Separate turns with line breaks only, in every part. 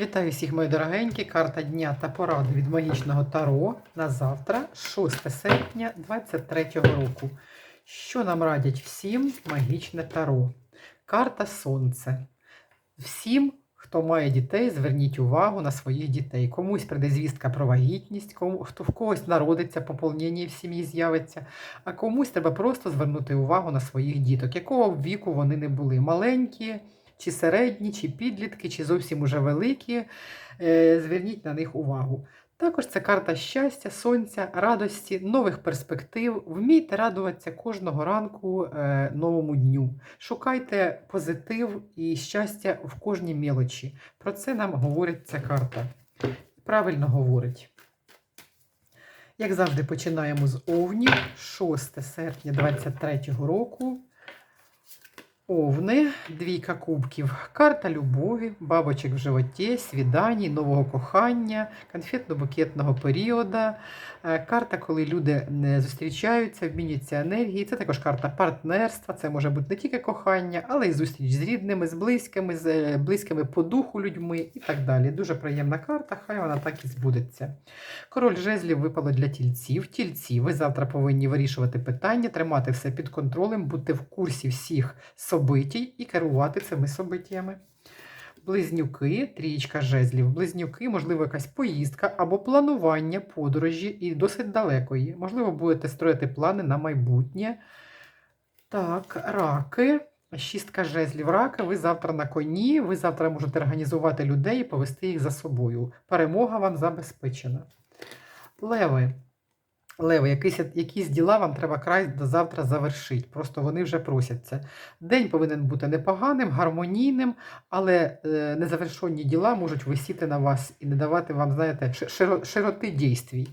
Вітаю всіх, мої дорогенькі. Карта дня та поради від магічного Таро на завтра, 6 серпня 2023 року. Що нам радять всім магічне Таро? Карта Сонце. Всім, хто має дітей, зверніть увагу на своїх дітей. Комусь прийде звістка про вагітність, кому, хто в когось народиться, поповнення в сім'ї з'явиться, а комусь треба просто звернути увагу на своїх діток, якого б віку вони не були. Маленькі, чи середні, чи підлітки, чи зовсім уже великі. Е, Зверніть на них увагу. Також це карта щастя, сонця, радості, нових перспектив. Вмійте радуватися кожного ранку е, новому дню. Шукайте позитив і щастя в кожній мелочі. Про це нам говорить ця карта. Правильно говорить. Як завжди, починаємо з Овнів, 6 серпня 2023 року. Овни, двійка кубків, карта любові, бабочок в животі, свідані, нового кохання, конфетно-букетного періоду, е, карта, коли люди не зустрічаються, обмінюються енергії. Це також карта партнерства. Це може бути не тільки кохання, але й зустріч з рідними, з близькими, з е, близькими по духу людьми і так далі. Дуже приємна карта, хай вона так і збудеться. Король жезлів випало для тільців. Тільці, ви завтра повинні вирішувати питання, тримати все під контролем, бути в курсі всіх собитій і керувати цими собиттями. Близнюки, трієчка жезлів, близнюки, можливо, якась поїздка або планування подорожі і досить далекої. Можливо, будете строїти плани на майбутнє. Так, раки. Шістка жезлів раки, ви завтра на коні, ви завтра можете організувати людей і повести їх за собою. Перемога вам забезпечена. Леви. Леви, якісь, якісь діла вам треба край до завтра завершити. Просто вони вже просяться. День повинен бути непоганим, гармонійним, але е, незавершені діла можуть висіти на вас і не давати вам, знаєте, широ- широти дійствій.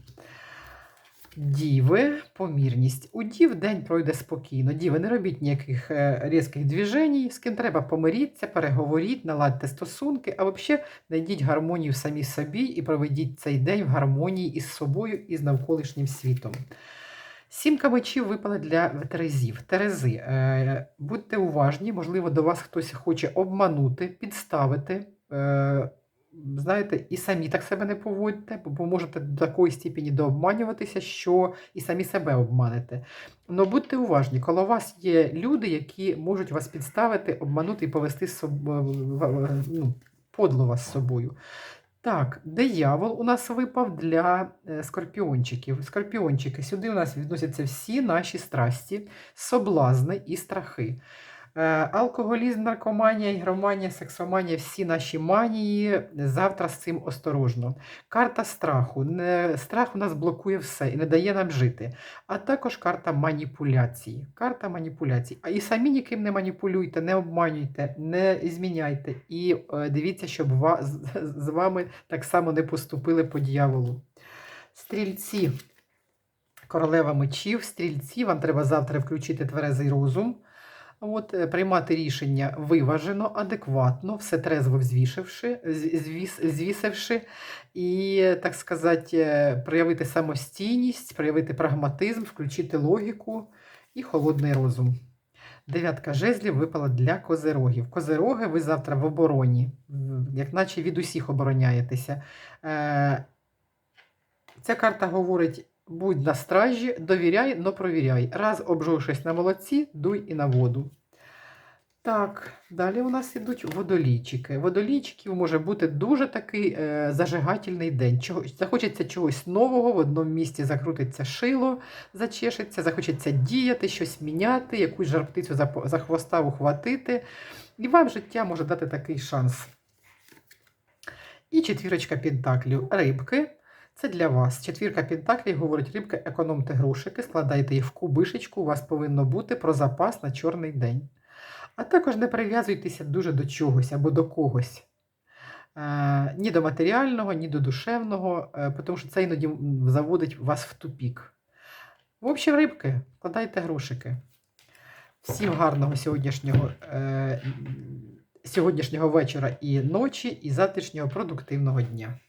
Діви, помірність. У дів день пройде спокійно. Діви, не робіть ніяких е, різких движень, з ким треба помиріться, переговоріть, наладьте стосунки, а взагалі знайдіть гармонію самі собі і проведіть цей день в гармонії із собою і з навколишнім світом. Сімка мечів випала для Терезів. Терези, е, будьте уважні, можливо, до вас хтось хоче обманути, підставити. Е, знаєте, і самі так себе не поводьте, бо- можете до такої степені дообманюватися, що і самі себе обманете. Но будьте уважні, коло вас є люди, які можуть вас підставити, обманути і повести з ну, подло вас з собою. Так, диявол у нас випав для е, скорпіончиків. Скорпіончики, сюди у нас відносяться всі наші страсті, соблазни і страхи. Е, Алкоголізм, наркоманія, ігроманія, сексоманія, всі наші манії. Завтра з цим осторожно. Карта страху. Страх у нас блокує все і не дає нам жити. А також карта маніпуляції. Карта маніпуляцій. А і самі ніким не маніпулюйте, не обманюйте, не зміняйте. І е, дивіться, щоб з, з вами так само не поступили по дьяволу. Стрільці. Королева мечів, стрільці, вам треба завтра включити тверезий розум. От, е, приймати рішення виважено, адекватно, все трезво взвішивши, звіс, звісивши, і, так сказати, е, проявити самостійність, проявити прагматизм, включити логіку і холодний розум. Дев'ятка жезлів випала для козерогів. Козероги, ви завтра в обороні, як наче від усіх обороняєтеся. Е, Ця карта говорить: будь на стражі, довіряй, но провіряй. Раз обжовшись на молодці, дуй і на воду. Так, далі у нас ідуть водолійчики. Водолійчиків може бути дуже такий е, зажигательний день. Чого, захочеться чогось нового, в одному місці закрутиться шило, зачешеться, захочеться діяти, щось міняти, якусь жар птицю за, за хвоста ухватити. І вам життя може дати такий шанс. І четвірочка пентаклів. Рибки. Це для вас. Четвірка пентаклів говорить рибки, економте грошики, складайте їх в кубишечку. У вас повинно бути про запас на чорний день. А також не прив'язуйтеся дуже до чогось або до когось. Е, ні до матеріального, ні до душевного, е, тому що це іноді заводить вас в тупік. В общем, рибки, складайте грошики. Всім гарного сьогоднішнього, е, сьогоднішнього вечора і ночі, і завтрашнього продуктивного дня.